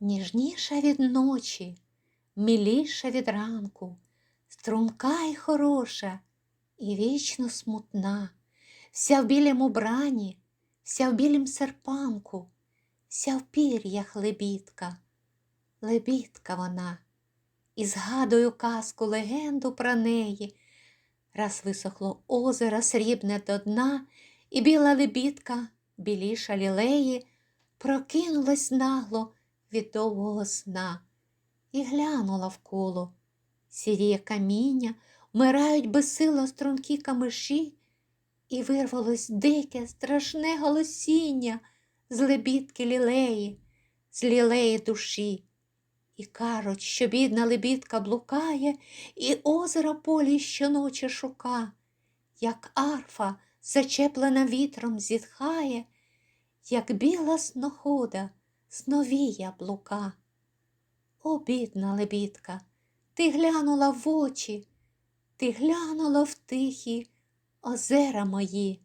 ніжніша від ночі, миліша від ранку, струмка й хороша і вічно смутна, вся в білім убрані, вся в білім серпанку, вся в пір'ях лебідка, лебідка вона, і згадую казку легенду про неї. Раз висохло озеро срібне до дна, і біла лебідка, біліша лілеї, прокинулась нагло від довгого сна і глянула вколо. Сіріє каміння, вмирають безсило стрункі камиші, і вирвалось дике, страшне голосіння з лебідки лілеї, з лілеї душі. І кажуть, що бідна лебідка блукає, і озеро полі щоночі шука, як арфа, зачеплена вітром, зітхає, як біла снохода сновія блука. О, бідна лебідка, ти глянула в очі, ти глянула в тихі озера мої,